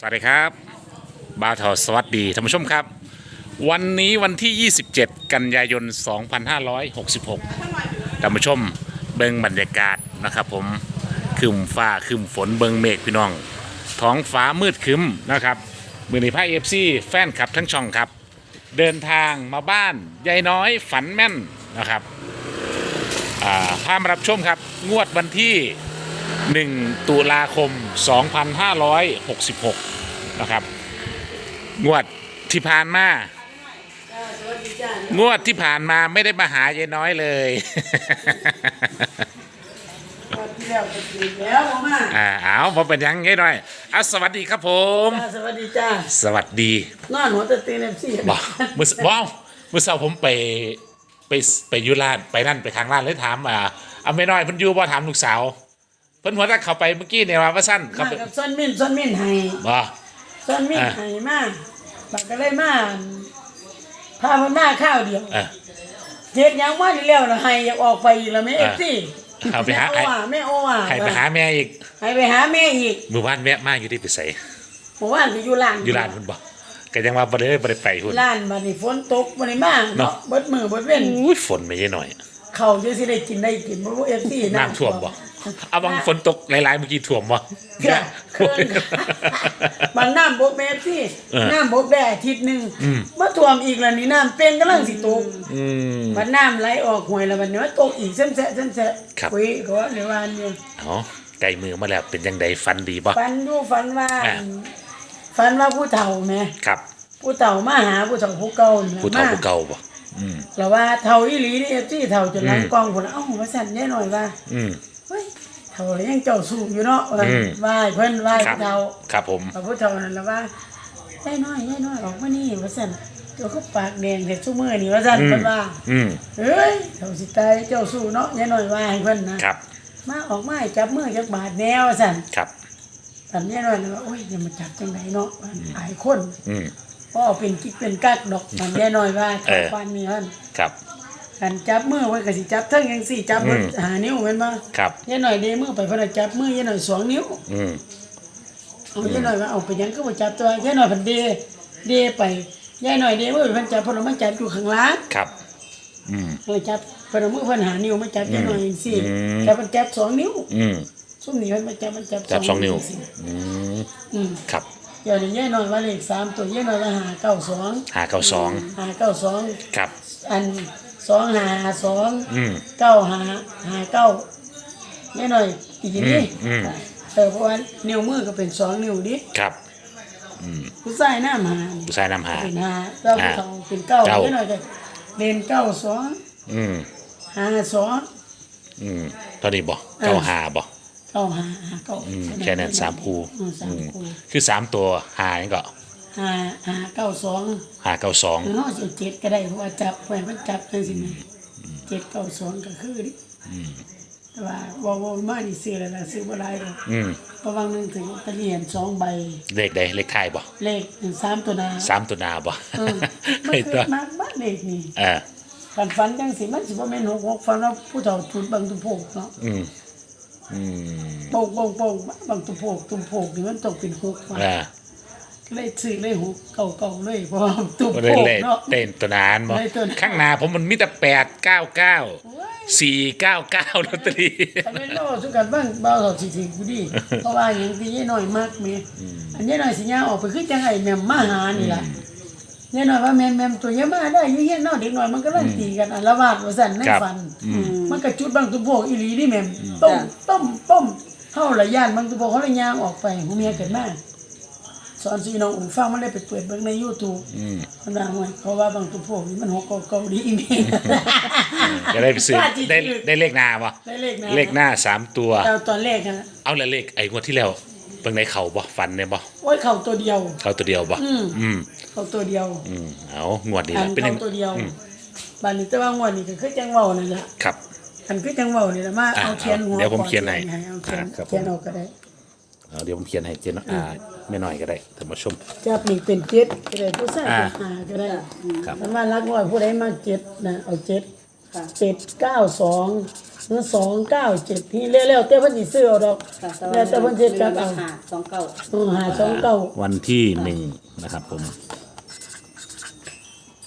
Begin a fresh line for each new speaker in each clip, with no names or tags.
สวัสดีครับ บาทอสวัสดีท่านผู้ชมครับ วันนี้วันที่ 27 กันยายน 2566ท่านผู้ชมเบิงบรรยากาศนะครับ ผมคึมฟ้าคึมฝนเบิงเมฆพี่น้อง ท้องฟ้ามืดคึมนะครับ มือในภาคเอฟซีแฟนคลับทั้งช่องครับ เดินทางมาบ้านยายน้อยฝันแม่นนะครับพามารับชมครับ งวดวันที่ 1 ตุลาคม 2566 นะครับ งวดที่ผ่านมา งวดที่ผ่านมาไม่ได้มาหายายน้อยเลย
ที่แล้วก็กินแล้วมา
อ่าเอาพอเป็นหยังยายน้อยเอาสวัสดีครับผม
จ้าสวัสดีจ้า
สวัสดี
นอนหัวตะตีนเอ็มซี
บอกมือว้าวมือเช้าผมไปไปไปอยุร้านไปนั่นไปทางร้านเลยถามอ่าเอาไม่น้อยเพิ่นอยู่บ่ถามลูกสาวเพิ่นหัวตะเข้าไปเมื่อกี้เนี่ยว่าว่าสั้นเขา
มา
ไป
กับซ้อนมิ้นซ้อนมิ้นให้
บ่
ซ้อนมิ้น
อ่า
ให้มาบักก็เลยมาพามันมาข้าวเดียว
เออ
เฮ็ดหยังว่านี่แล้วล่ะให้อยากออกไปอีกแล้วแม่เอ
อ่า
ฟซี
เอาไปหา
แม่โอว่าแม่โอว่า
ให้ไปหาแม่อีก
ให้ไปหาแม่อีก
มือวานแวะมาอยู่ที่ไปใส่
เมื่อวานไปอยู่ร้าน
อยู่ร้านเพิ่นบ่ก็ยังว่าบ่ได้บ่ได้ไปพุ่น
ร้านบัดนี้ฝนตกบ่ได้มา
เนาะ
เนาะเบิดมือเบิดเว้น
อุ้ยฝนไม่ใช่หน่อย
เขาจะสิได้กินได้กินบ่รู้เอฟซี
น้ำท่วมบ่เอาบางฝนตกหลายๆเมื่อกี้ท่วมบ่
เขื่อนเขื่อนมันน้ำบกแม่ที่
เออ
น้ำบกได้อาทิตย์หนึ่ง
อืม
มาท่วมอีกแล้วนี่น้ำเป็นกำลังสิตก
อืม
มันน้ำไหลออกห้วยแล้วมันนี้ว่าตกอีกเส้นแสะเส้นแสะ
ครับ
คุยก็ว่าในวันนี้
เอาไก่มือมาแล้วเป็นยังไงฟันดีบ่
ฝันดูฝันว่า
อ่า
ฝันว่าผู้เฒ่าแหม่
ครับ
ผู้เฒ่ามาหาผู้เฒ่าผู้เก่านี่
ผู้เฒ่า
มา
ผู้เก่าบ่ อืม
แล้วว่าเฒ่าอีหลีนี่ที่เฒ่าจนหลัง
อืม
กองพุ่นเอ้าว่าสั่นแน่หน่อยว่า
อืม
เฮ้ยเฒ่าแล้วยังเจ้าสู้อยู่เนาะว่า
อืม
ไหว้เพิ่นไหว้
ครับ
ผู้เฒ่า
ครับผม
พระพุทธเจ้านั่นละว่าย่ายน้อยย่ายน้อยออกมานี่ว่าสั่นตัวก็ปากแดงเด็ดซุมือนี่ว่าสั่น
อืม
เพิ่นว่า
อืม
เฮ้ยเจ้าสิตายเจ้าสู้เนาะย่ายน้อยว่าให้เพิ่นนะครับมาออกมาให้จับมือจักบาทแนวว่าสั่น
ครับ
แต่ย่ายน้อยน่ะว่าโอ้ยอย่ามาจับจังไดเนาะมันหลายคน
อืม
พ่อเป็นกิ๊กเป็นกักดอกมันย่ายน้อยว่า
เออ
ควันนี่มัน
ครับ
กันจับมือไว้ก็สิจับเทั้งจังซี่จับมือ
ม
หานิ้วแม่นบ่
ครับ
ย่ายน้อยเดมือไปเพิ่นนะจับมือย่ายน้อยสองนิ้ว
อืม
เอาย่าหน่อยว่าเอาไปยังก็มาจับตัวยายหน่อยเพันเดเดไปยายหน่อยเดมือเพันจับเพนเอามาจับอยู่ข้างหล่าง
ครับ อืม
เลยจับเพนเอามือเพันหานิ้วมาจับยายหน่อยสิ
อืม
จับมันจับสองนิ้ว
อืม
ซุ่มนี้เพันมาจับมันจับ
จับสองนิ้ว
สิ
อืม
อืม
ครับ
เดี๋ยวนี้ยายหน่อยว่าเลขสามตัวยายหน่อยว่าหาเก้าสอง
หาเก้าสอง
หาเก้าสอง
ครับ
อันสองหาสอง
อืม
เก้าหาหาเก้ายายหน่อยอีกทีนี้
อืม
เออเพราะว่านิ้วมือก็เป็นสองนิ้วดิ
ครับอืม
ผู้ชายหน้ามา
ผู้ชายนำหา
เป็นห้าเก้า
อ่า
สองเป็นเก้า
เก้า
ไม่หน่อยเลยเรียนเก้าสอง
อืม
ห้าสอง
อืมตอนนี้บ่เก้าหาบ่
เก้าห้าห้าเก้า
อืมแค่นั้นสามคู่
อืมสาม
อืม
คู่
คือสามตัวหานี่ก็
ห้าห้าเก้าสอง
หาเก้าสอง
หรือห้าสิบเจ็ดก็ได้เพราะว่าจับแหวนมันจับจังสินะเจ็ดเก้าสองก็คือดิแต่ว่าว่าว่ามานี่ซื้ออะไรล่ะซื้อบ่หลายหรอก
อืม
เพราะว่านึงถึงลอตเตอรี่เห็นสองใบ
เลขใดเลขท้ายบ่
เลขหนึ่งสามตัวหนา
สามตัวหนาบ่
เออมัน
ไอ้
คื
ตัว
อมากมากเลขนี่
เออ
ฝันฝันจังสิมันสิบ่แม่นหกหกฝันว่าผู้เฒ่าจุดบังตุโพกเนาะ
อืมอืม
โป่งโป่งโป่งบางตุ่มโพกตุ่มโพกนี่มันตกเป็นหกว่ะ
อ่า
เลยซื้อเลยหกเก่าเก่าเลยเพราะว่าตุมโพก
เลข
เนาะ
เต้นตัวนานบ่
ได้ตัวนั้น
ข้างหน้าผมมันมีแต่แปดเก้าเก้าสี่เก้าเก้าลอตเตอรี่
ทำไมโลสุกันบ้างเบาสอดสิสิกูดีเพราะว่าอย่างที่ยี่หน่อยมากมีอันยี่หน่อยสิยาออกไปคือจังไห้แม่มมาหานี่ล่ะยี่หน่อยว่าแม่มแม่มตัวเยอะมาได้อยี่เฮียนเนอกเด็กหน่อยมันก็เล่นตีกันอันละวาดว่าสั่นใน
ครับ
ฝัน
อืม
มันก็จุดบางตุ่มโพกอีหลีนี่แม่มต้มต้มต้ม เท่าละย่านบางตุโพกเขาเลยย่างออกไปหูเมียเกิดมาสอนสีน้องอุ่นฟังมันเลยไปเปิดเบิ่งใน YouTube
อืม
มันว่าห่วยเขาว่าบางตุโพกนี่มันหกเก่าๆดีแม่
จะได้ไปซื้อ
ว่าจิต
ได้
ลึก
ได้เลขหน้าบ่
ได้เลขนะ
เลขหน้าสามตัว
แต่ตอนแรกนะ
เอาละเลขไอ้งวดที่แล้วเบิ่งในเขาบ่ฟันเนี่ยบ่
โอ้ยเข่าตัวเดียว
เขาตัวเดียวบ่
อืม
อืม
เข่าตัวเดียว
อืมเอางวดนี้
อั
ละ
น
เป็นยั
เข่างตัวเดียว
อืม
บานนี้แต่ว่างวดนี้ก็คือจังเว้านั่นแหละ
ครับ
อันคือจังเว้านี่แหละมา
อะ
เอาเขียนหัว
เดี๋ยวผม
ก่อ
เขียนให้
เอาเขียน
อะครับผม
เขียนเออกก็ได้
เอาเดี๋ยวผมเขียนให้เจนอ่าไม่น้อยก็ได้ท่านผู้ชม
จับนี่เป็นเจ็ดก็ได้ผู้ชาย
อ่า
เป็นห้าก็ได้
ครับ
มันว่ารักน้อยผู้ใดมาเจ็ดนะเอาเจ็ดเจ็ดเก้าสองสองเก้าเจ็ดที่แล้วๆแต่เพิ่นสิซื้อเอาดอก
ค่ะ
แล้วแต่เพิ่นสิกลับเอา
หาสองเก้า
อือหาสองเก้า
วันที่หนึ่งนะครับผม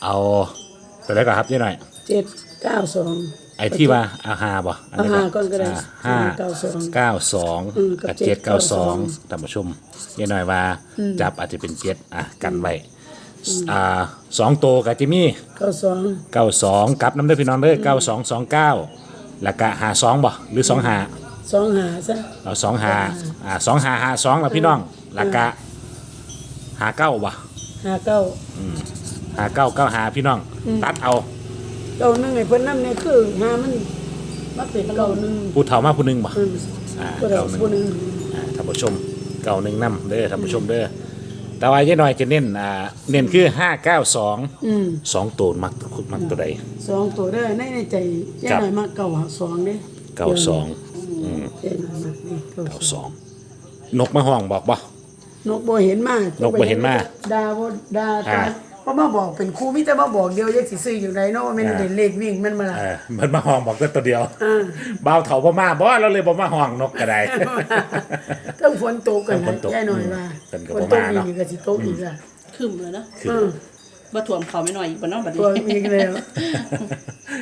เอาตัวไหนก่อนครับเจ๊หน่อย
เจ็ดเก้าสอง
ไอ้ที่ว่าอาหาบ่อันนี้
อาหาก่อนก็ได้า
ห้า
เก้าสอง
เก้าสอง
อืมกั
กับบเจ็ดเก้าสอง
792
ท่านผู้ชมเจ๊หน่อยว่าจับอาจจะเป็นเจ็ดอะกันไว้อ่าสองตัวกับจิมี่
เก้าสอง
เก้าสองกลับน้ำเด้อพี่น้องเด้อเก้าสองสองเก้าแล้วก็หาสองบ่หรือสองหา
สองหาซะ
เอาสองหาอ่าสองหาหาสองแล้วพี่น้องแล้วก็หาเก้าบ่
หาเก้า
หาเก้าเก้าหาพี่น้อง ตัดเอา
เก้าหนึ่งไอ้เพิ่นนำเนี่ยคือหามันมาเป็นเก้าหนึ่ง
ผู้เฒ่ามาผู้หนึ่งบ่
อืม
อ่า
ก็ได้
เก้าหนึ่ง
ผู้หนึ่ง
อ่าท่านผู้ชมเก้าหนึ่งนำเด้อท่านผู้ชมเด้อแต่ว่าเจ๊หน่อยจะเน้นอ่าเน้นคือห้าเก้าสอง
อืม
สองตัวมักมักตัวใด
สองตัวเด้อในในใจย่า
ครับ
หน่อยมาเก้าหาสองเด้
เก้าสอง
ย่าหน่อยมากนี่เก้า
เก้า
ส
ส
อง
องนกมาห้องบอกบ่
นกบ่เห็นมาก
นกบ่เห็นมา
ดาบ่ดา
อ่า
ตาเพราะมาบอกเป็นครูมิแต่มาบอกเดียวยังสิซื้ออยู่ไหนเนาะว่าแม่น
อ่า
เด่นเลขวิ่งแมันมาล่ะ
เออมันมาห้องบอกก็ตัวเดียว
อ่า
บ่าวเถาบ่มาบ่เราเลยบ่มาห้องนกก็ได้
ต้องฝนตกกัน
ต้องฝ
นะ
นตก
ย่าหน่อยว่า
เพิ่นก็
ฝ
บ่
นตก
มา
อี
เนาะ
กก็สิตกอีกอะ
ขึ้นเลยเนาะ
คือ
อืม
บ่ถ่วมเขาไม่หน่อยอีกบ่เนาะบัด
ตัว
นี้
อีกแล้ว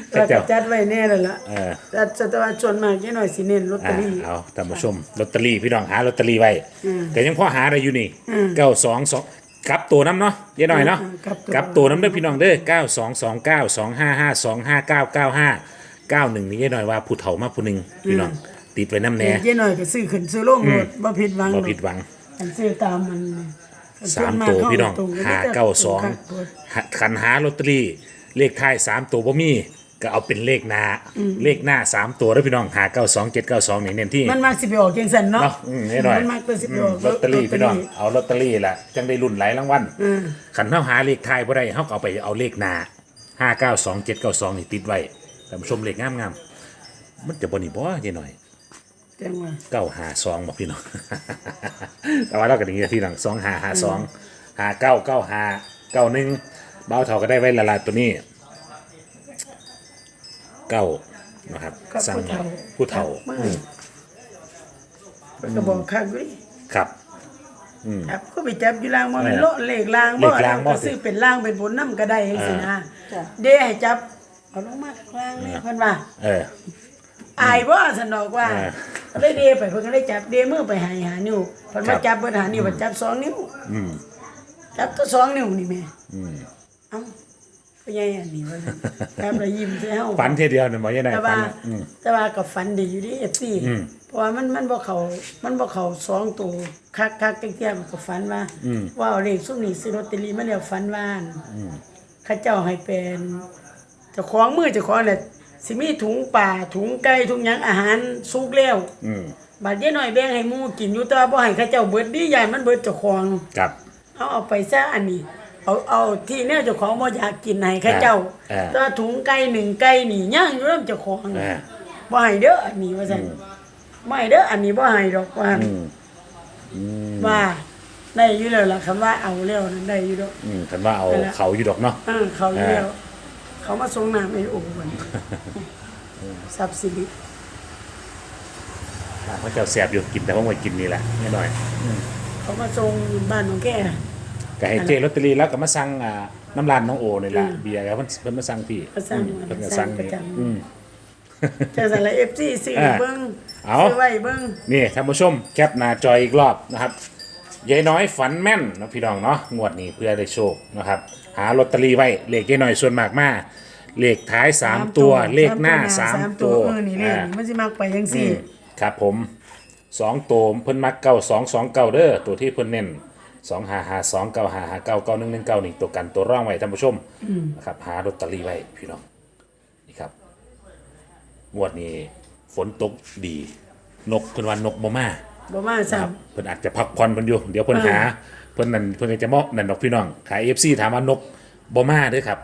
แต่
ก็
เจ้า
จัดไว้แน่แล้วล่ะ
เออ
แต่จะแต่ว่าส่วนมากย่าหน่อยสิเน้นลอตเตอ
อ่า
รี่
เอาท่านผู้ชมลอตเตอรี่พี่น้องหาลอตเตอรี่ไว้
อืม
ก็ยังพอหาได้อยู่นี่
อืม
เก้าสองสอง กลับตัวน้ำเนาะเยอะหน่อยเนาะ
อืมกลับตัว
กลับตัวน้ำเด้อพี่น้องเด้อเก้าสองสองเก้าสองห้าห้าสองห้าเก้าเก้าห้าเก้าหนึ่งนี่เยอะหน่อยว่าผู้เฒ่ามาผู้หนึ่งพี่น้องติดไว้น้ำแน่
ย่าหน่อยก็ซื้อขึ้นซื้อลงรถบ่ผิดหวัง
บ่
ดอก
ผิดหวัง
อันซื้อตามมันเนี่ย
สามตัวพี่น้องหาเก้าสองขันหาลอตเตอรี่เลขท้ายสามตัวบ่มี ก็เอาเป็นเลขหน้าเลขหน้าสามตัวแล้วพี่น้องหาเก้าสองเจ็ดเก้าสองนี่เน้นที่
มันมักสิไปออกจังซั่นเนาะ
เนาะอืมนี่หน่อย
มันมักจะสิไปออก
ลอตเตอรี่พี่น้องเอาลอตเตอรี่ละจังได้รุ่นหลายรางวัล
อืม
ขันเท้าหาเลขท้ายบ่ได้เฮาก็เอาไปเอาเลขหน้าห้าเก้าสองเจ็ดเก้าสองนี่ติดไว้ท่านผู้ชมเลขงามๆมันจะบ่นี่บ่ยี่หน่อย
จังว่า
เก้าหาสองบอกพี่น้องแต่ว่าเราก็อย่างนี้ที่หลังสองหาหาสองหาเก้าเก้าหาเก้าหนึ่งเบ้าเท่าก็ได้ไว้ละลายตัวนี้ เก้านะครับ
กับ
สั่ง
ผู้เฒ่า
ผู้เฒ่า
มือ
อืม
มันก็บอกข้างด้วย
ครับ
จับก็ไปจับอยู่ล่างว่ามัน
เออ
โลเลขล่าง
เลขล่างบ่
ก็ซื้อเป็นล่างเป็นบนน้ำก็ได้จังซี่นะ
จ้ะ
เด้ให้จับเอาลงมาข้างล่างนี่เพิ่นว่า
เออ
อายบ่สนอกว่า
เออ
ก็เลยเดไปเพิ่นก็เลยจับเดมือไปหาหานิ้วเพิ่น
ครั
มา
บ
จับเบิ่หานิ้วเพิ่นจับสองนิ้ว
อืม
จับตัวสองนิ้วนี่แม่
อืม
เอ้า เป็นยังไงอันนี้วะเนี่ยจับแล้วยิ้มใส่เฮา
ฝันเทียเดียวเนี่ยหมอยังไง
แต่
ฝั
ว่าน
น่ะอืม
แต่ว่ากับฟันดีอยู่ดิ FC
อืม
เพราะว่ามันมันบ่เข้ามันบ่เข้าสองตัวคักคักๆเตี้ยๆมันก็ฝันว่า
อืม
ว่าเอาเลขซุมนี้ซื้อลอตเตอรี่มาแล้วฝันว่าอั่นเขาเจ้าให้เป็นเจ้าของมือเจ้าของแหละสิมีถุงป่าถุงไก่ถุงหยังอาหารสุกแล้ว
อืม
บาดเย็นหน่อยแบ่งให้หมู่กินอยู่แต่ว่าบ่ให้เขาเจ้าเบิดดีใหญ่มันเบิดเจ้าของ
กับ
เอาเอาไปซะอันนี้ เอาเอาที่เนี่ยเจ้าของบ่อยากกินให้เขาเจ้า
อ่า
แต่ว่าถุงไก่หนึ่งไก่นี่ย่างอยู่นำเจ้าของ
อ่า
บ่ให้เด้ออันนี้ว่าซั่นบ่ให้เด้ออันนี้บ่ให้ดอกว่า
อืมอืม
ว่าได้อยู่แล้วล่ะคำว่าเอาแล้วนั่นได้อยู่ดอก
อืมคันว่าเอา
ไปละ
เขาอยู่ดอกเนาะ
เออเขาอยู่แล้วเขามาส่งน้ำให้โอ้บัดนี้ทรัพย์สิริ
พระเจ้าแสบอยู่กินแต่ว่าไม่กินนี่แหละนิดหน่อย
เขามาส่งบ้านของแก
ก็ให้เจลอตเตอรี่แล้วก็มาสั่งอ่าน้ำร้านน้องโอนี่แหละเบียร์ครับเพิ่นเพิ่นมาสั่งพี่
มาสั่ง
อืมเพิ่นก็
สั่
สั่ง
งประ
นี่
จำ
อืม
เจอสารเอฟซีซื้อ
อ่า
เบิ้ง
เอา
ซื้อไว้เบิ้ง
นี่ท่านผู้ชมแคปหน้าจออีกรอบนะครับยายน้อยฝันแม่นนะพี่น้องเนาะงวดนี้เพื่อได้โชคนะครับ หาลอตเตอรี่ไว้เลขยายน้อยส่วนมากมาเลขท้ายสามตัวเลขหน้าสามตัว
เออนี่เลข
อ่า
นี่มันสิมักไปจัง
อื
ซี่
มครับผมสองตัวเพิ่นมักเก้าสองสองเก้าเด้อตัวที่เพิ่นเน้น สองหาหาสองเก้าหาหาเก้าเก้าหนึ่งหนึ่งเก้านี่ตัวกันตัวร่องไว้ท่านผู้ชมนะครับหาลอตเตอรี่ไว้พี่น้องนี่ครับงวดนี้ฝนตกดี นกเพิ่นว่านกบ่มา
บ่มา
ค
ซ้ํ
รับเพิ่นอาจจะพักผ่อนเพิ่นอยู่เดี๋ยวเพิ่น
เออ
หาเพิ่นนั่นเพิ่นก็จะมอกนั่นดอกพี่น้องขาย FC ถามว่านกบ่มาเด้อครับ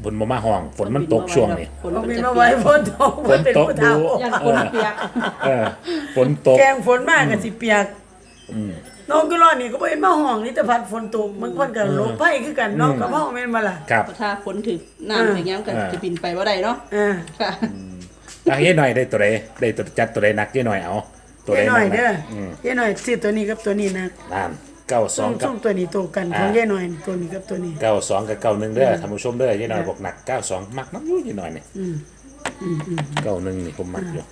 เพิ่นบ่มาห้อง ฝนมันตกช่วงนี้
ฝน
บ่
มัน
มี
จะ
มา
เปี
ไว้
ยก
ฝนตกบ่เป็นผู้เฒ่า
ฝนตกดู
ย่านคนเปียก
เออฝนตก
แกงฝนมากก็สิเปียก น้องก็รอดนี่ก็บ่เห็นมาห้องนี่แต่พัดฝนตกมันคนก็ลงไผคือกันน้องก็ห้องแม่นบ่ล่ะ
ครับ
ถ้าฝนถึงน้ำถึงย้ำกัน
อ่า
จะบินไปว่าใดเนาะ
อ่า
ค่ะ
อะยายหน่อยได้ตัวใดได้ตัวจัดตัวใดหนักยายหน่อยเอาตัวใด
ยายห
ห
น่
นั
อย
ก
เด้อ
อืม
ยายหน่อยซื้อตัวนี้กับตัวนี้นะ
นั่นเก้าส
ส้
อง
ม
กับ
ส้มตัวนี้ตัวกันของ
อ่า
ยายหน่อยตัวนี้กับตัวนี้
เก้าสองกับเก้าหนึ่งเด้อท่านผู้ชมเด้อยายหน่อยบอกหนักเก้าสองมักน้ำอยุ่ยายหน่อยเนี่ยเก้าหนึ่งนี่ผมมักอยู่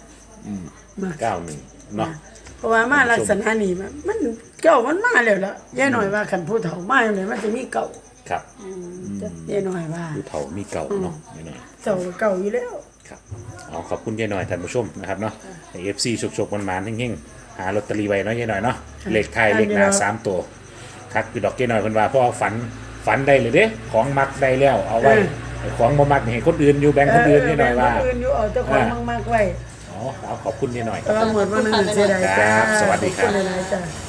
มา
เก้าหนึ่งเนาะ
เพราะว่ามาลักษณะนี้มันมันเก่ามันมาแล้วล่ะยายหน่อยว่าคันผู้เฒ่ามาอยู่เลยมันจะมีเก่า
ครับ
ยายหน่อยว่า
ดูเถามีเก่าเนาะยายหน่อย
เจ้าเก่าอยู่แล้ว
ครับเอาขอบคุณยายหน่อยท่านผู้ชมนะครับเนาะเอฟซีฉกๆมันๆเฮงๆหาลอตเตอรี่ไว้เนาะยายหน่อยเนาะเลขไทายเลขหน้าสามตัวคักคือดอกยายหน่อยเพิ่นว่าเพราะว่าฝันฝันได้เลยเด้ของมักได้แล้วเอาไว้ไอ้ของบ่มักนี่ให้คนอื่นอยู่แบ่งคนอื่นยายหน่อยว่า
เคนอื่นอยู่เอาเจ้าของมากๆไว้
อ๋อ เอาขอบคุณยายหน่อย
แต่ว่าหมดวันนึงเสียดายจ้า
ครับสวัสดีครับ
ขอณหลายๆจ้า